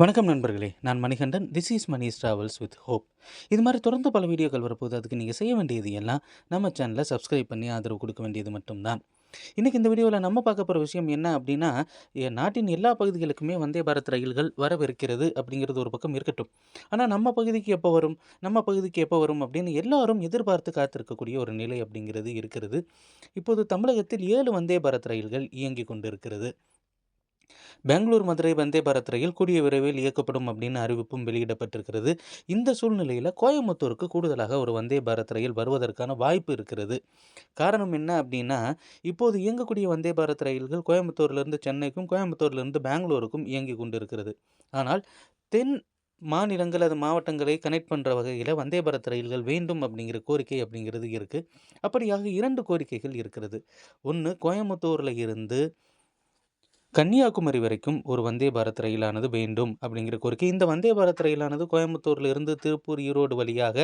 வணக்கம் நண்பர்களே நான் Manikandan. This is Mani travels with hope இது மாதிரி தொடர்ந்து பல வீடியோக்கள் வரப்போகுது. அதுக்கு நீங்கள் செய்ய வேண்டியது எல்லாம் நம்ம சேனலை சப்ஸ்கிரைப் பண்ணி ஆதரவு கொடுக்க வேண்டியது மட்டும்தான். இன்றைக்கி இந்த வீடியோவில் நம்ம பார்க்க போகிற விஷயம் என்ன அப்படின்னா நாட்டின் எல்லா பகுதிகளுக்குமே வந்தே பாரத் ரயில்கள் வரவிருக்கிறது அப்படிங்கிறது ஒரு பக்கம் இருக்கட்டும். ஆனால் நம்ம பகுதிக்கு எப்போ வரும்? நம்ம பகுதிக்கு எப்போ வரும் அப்படின்னு எல்லாரும் எதிர்பார்த்து காத்திருக்கக்கூடிய ஒரு நிலை அப்படிங்கிறது இருக்கிறது. இப்போது தமிழகத்தில் ஏழு வந்தே பாரத் ரயில்கள் இயங்கி கொண்டிருக்கிறது. பெங்களூர் மதுரை வந்தே பாரத் ரயில் கூடிய விரைவில் இயக்கப்படும் அப்படின்னு அறிவிப்பும் வெளியிடப்பட்டிருக்கிறது. இந்த சூழ்நிலையில் கோயம்புத்தூருக்கு கூடுதலாக ஒரு வந்தே பாரத் ரயில் வருவதற்கான வாய்ப்பு இருக்கிறது. காரணம் என்ன அப்படின்னா இப்போது இயங்கக்கூடிய வந்தே பாரத் ரயில்கள் கோயம்புத்தூர்லேருந்து சென்னைக்கும் கோயம்புத்தூர்லேருந்து பெங்களூருக்கும் இயங்கி கொண்டிருக்கிறது. ஆனால் தென் மாநிலங்கள் அது மாவட்டங்களை கனெக்ட் பண்ணுற வகையில் வந்தே பாரத் ரயில்கள் வேண்டும் அப்படிங்கிற கோரிக்கை அப்படிங்கிறது இருக்குது அப்படியாக இரண்டு கோரிக்கைகள் இருக்கிறது. ஒன்று கோயம்புத்தூரில் இருந்து கன்னியாகுமரி வரைக்கும் ஒரு வந்தே பாரத் ரயிலானது வேண்டும் அப்படிங்கிற கோரிக்கை. இந்த வந்தே பாரத் ரயிலானது கோயம்புத்தூர்லேருந்து திருப்பூர் ஈரோடு வழியாக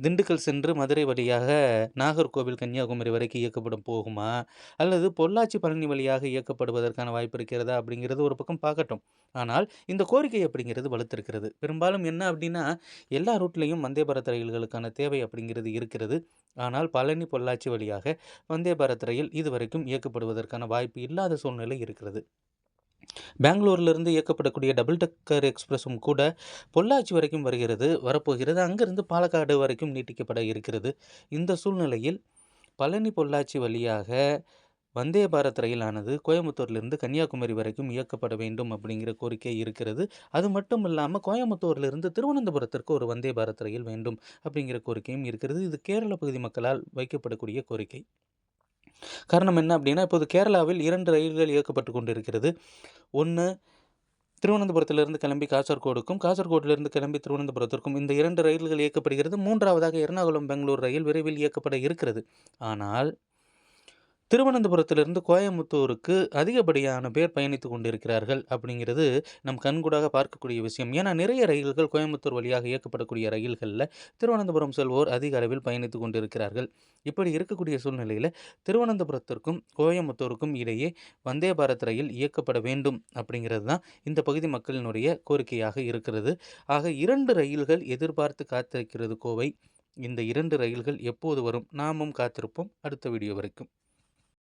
திண்டுக்கல் சென்று மதுரை வழியாக நாகர்கோவில் கன்னியாகுமரி வரைக்கும் இயக்கப்படும் போகுமா? அல்லது பொள்ளாச்சி பழனி வழியாக இயக்கப்படுவதற்கான வாய்ப்பு இருக்கிறதா? அப்படிங்கிறது ஒரு பக்கம் பார்க்கட்டும். ஆனால் இந்த கோரிக்கை அப்படிங்கிறது வலுத்திருக்கிறது. பெரும்பாலும் என்ன அப்படின்னா எல்லா ரூட்லேயும் வந்தே பாரத் ரயில்களுக்கான தேவை அப்படிங்கிறது இருக்கிறது. ஆனால் பழனி பொள்ளாச்சி வழியாக வந்தே பாரத் ரயில் இதுவரைக்கும் இயக்கப்படுவதற்கான வாய்ப்பு இல்லாத சூழ்நிலை இருக்கிறது. பெங்களூர்லேருந்து இயக்கப்படக்கூடிய டபுள் டக்கர் எக்ஸ்பிரஸும் கூட பொள்ளாச்சி வரைக்கும் வருகிறது வரப்போகிறது. அங்கிருந்து பாலக்காடு வரைக்கும் நீட்டிக்கப்பட இருக்கிறது. இந்த சூழ்நிலையில் பழனி பொள்ளாச்சி வழியாக வந்தே பாரத் ரயிலானது கோயம்புத்தூர்லேருந்து கன்னியாகுமரி வரைக்கும் இயக்கப்பட வேண்டும் அப்படிங்கிற கோரிக்கை இருக்கிறது. அது மட்டும் இல்லாமல் கோயம்புத்தூர்லேருந்து திருவனந்தபுரத்திற்கு ஒரு வந்தே பாரத் ரயில் வேண்டும் அப்படிங்கிற கோரிக்கையும் இருக்கிறது. இது கேரள பகுதி மக்களால் வைக்கப்படக்கூடிய கோரிக்கை. காரணம் என்ன அப்படின்னா இப்போது கேரளாவில் இரண்டு ரயில்கள் இயக்கப்பட்டு கொண்டிருக்கிறது. ஒன்று திருவனந்தபுரத்திலிருந்து கிளம்பி காசர்கோடுக்கும் காசர்கோட்டிலிருந்து கிளம்பி திருவனந்தபுரத்திற்கும் இந்த இரண்டு ரயில்கள் இயக்கப்படுகிறது. மூன்றாவதாக எர்ணாகுளம் பெங்களூர் ரயில் விரைவில் இயக்கப்பட இருக்கிறது. ஆனால் திருவனந்தபுரத்திலிருந்து கோயம்புத்தூருக்கு அதிகப்படியான பேர் பயணித்து கொண்டிருக்கிறார்கள் அப்படிங்கிறது நம் கண்கூடாக பார்க்கக்கூடிய விஷயம். ஏன்னா நிறைய ரயில்கள் கோயம்புத்தூர் வழியாக இயக்கப்படக்கூடிய ரயில்களில் திருவனந்தபுரம் செல்வோர் அதிக அளவில் பயணித்து கொண்டிருக்கிறார்கள். இப்படி இருக்கக்கூடிய சூழ்நிலையில் திருவனந்தபுரத்திற்கும் கோயம்புத்தூருக்கும் இடையே வந்தே பாரத் ரயில் இயக்கப்பட வேண்டும் அப்படிங்கிறது தான் இந்த பகுதி மக்களினுடைய கோரிக்கையாக இருக்கிறது. ஆக இரண்டு ரயில்கள் எதிர்பார்த்து காத்திருக்கிறது கோவை. இந்த இரண்டு ரயில்கள் எப்போது வரும்? நாமும் காத்திருப்போம். அடுத்த வீடியோ வரைக்கும்.